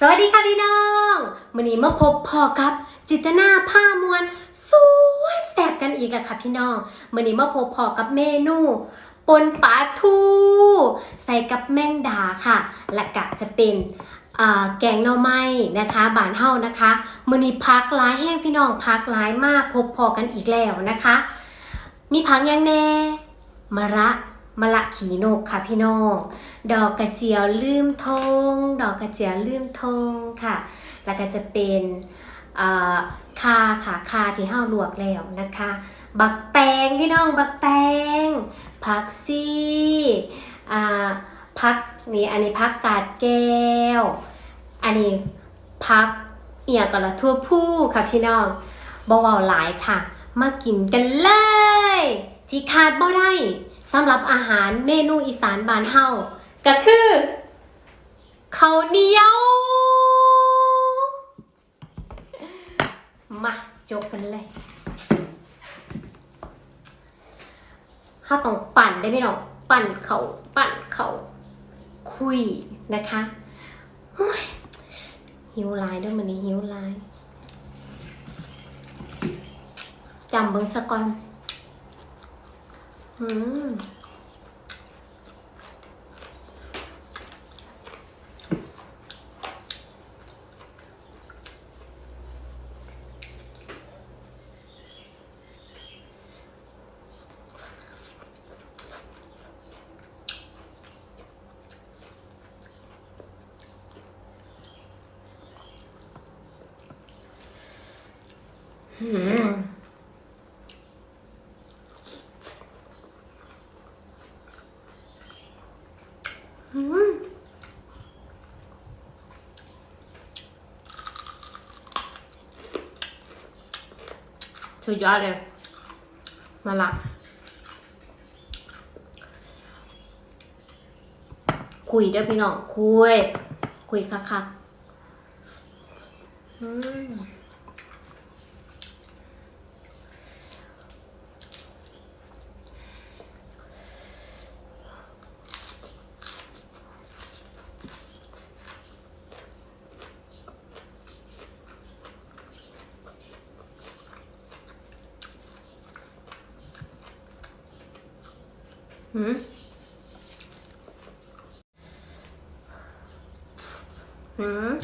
มื่ะพี่น้องวันนี้มาพบพ่อกับจิตนาผ้ามวลสวยแสบกันอีกแล้วค่ะพี่น้องมื่อนี้มาพบพ่อกับเมนูปนปลาทูใส่กับแมงดาค่ะ และกะจะเป็นแกงหน่อไม้นะคะบานเฮานะคะมื่อนี้พักหลายแห้งพี่น้องพักหลายมากพบพอกันอีกแล้วนะคะ มีพักยังแน่มะระ มะละขีนกค่ะพี่น้อง ดอกกระเจียวลืมทง ดอกกระเจียวลืมทงค่ะ แล้วก็จะเป็นคาค่ะคาที่ห้าลวกแล้วนะคะ บักแตงพี่น้องบักแตงผักซี่พักนี่อันนี้พักกาดแก้ว อันนี้พักเอียกับละทั่วผู้ค่ะพี่น้องบเวหลายค่ะ มากินกันเลย ที่ขาดบ่ได้ สำหรับอาหารเมนูอีสานบานเฮาก็คือข้าวเหนียว มาจบกันเลยถ้าต้องปั่นได้ไหมน้องปั่นเขาปั่นเขาคุยนะคะหิวหลายด้วยมันนี้หิวหลายจำเบิ้งสักก่อน อืมอืมอืม สุดยอดเลยมาละคุยเด้อพี่น้องคุย คุยคักๆอืม หืมหืม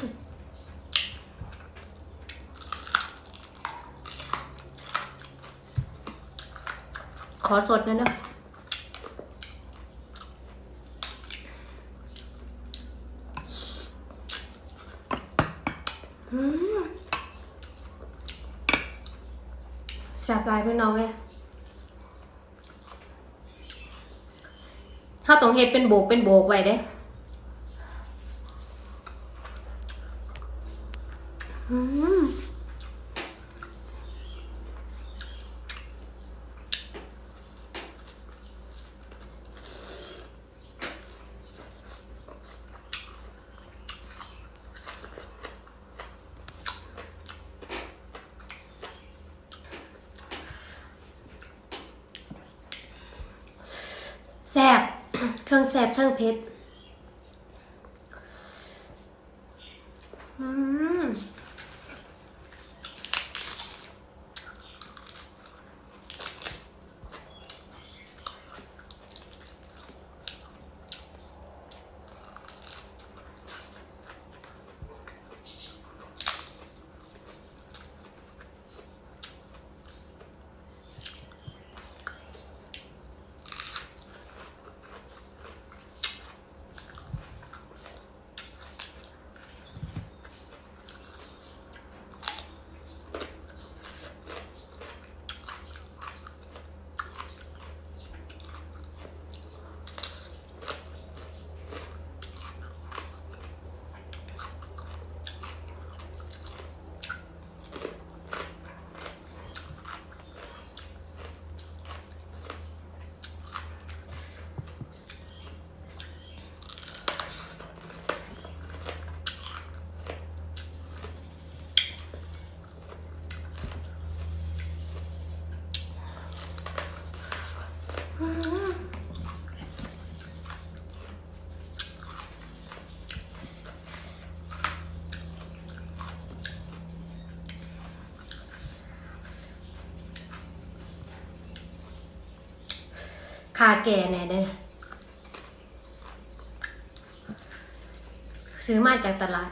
ขอสดนะเนอะแซ่บหลายพี่น้องเลย ถ้าต้องเฮ็ดเป็นโบกเป็นโบกไว้เด้อืมแซ่บ เทั้งแสบทั้งเผ็ดอืม คาแก่แน่เด้ซื้อมาจากตลาด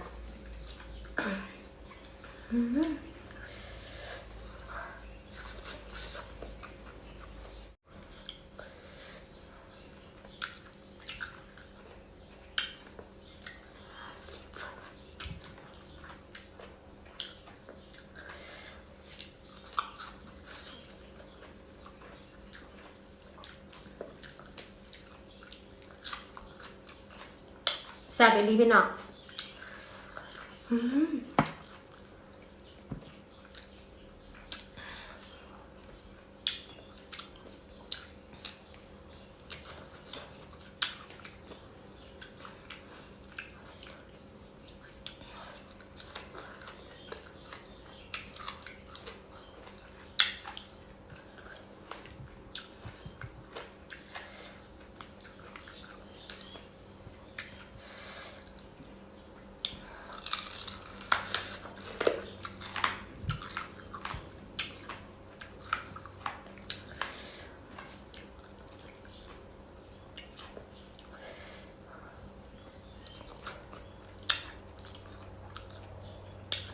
แซ่บเอหลีพี่น้อง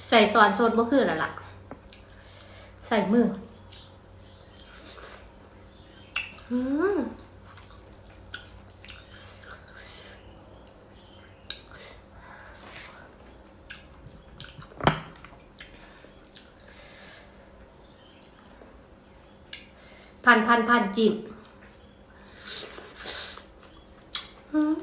ใส่ซอนโซนบ่คือแล้วล่ะ ใส่มืออืมพันพันพันจิ้มอืม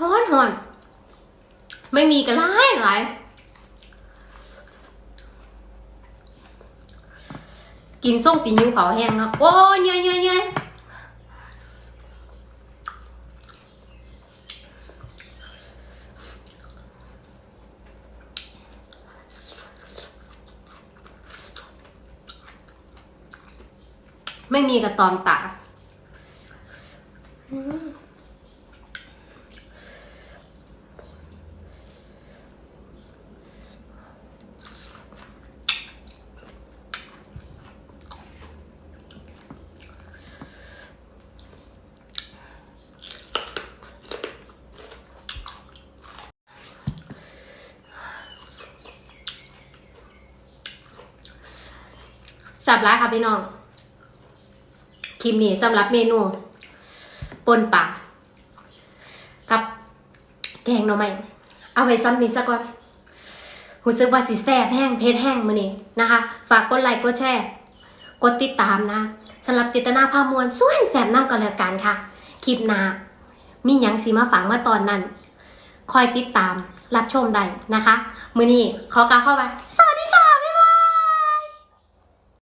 ฮ้ อนหอน ไม่มีกันไรหลายกินส้มสีนิ้วเขาวแห้งเนาะโอ้ยเยยเยยเยยไม่มีกระตอมตา สับร้ายค่ะพี่น้องคลิปนี้สำหรับเมนูปนปลากับแกงหน่อไม้เอาไว้ซ้ำนี้ซะก่อนรู้สึกว่าสิแซ่บแห้งเพชรแห้งมือนี้นะคะ ฝากกดไลค์กดแชร์กดติดตามนะสำหรับจิตนาภาพมวลส่วนแสบน้ำกันแล้วกันค่ะ คลิปหน้ามีหยังสีมาฝังมื่อตอนนั้น คอยติดตามรับชมได้นะคะ มือนี้ขอกล่าวเข้าไปสวัสดีค่ะ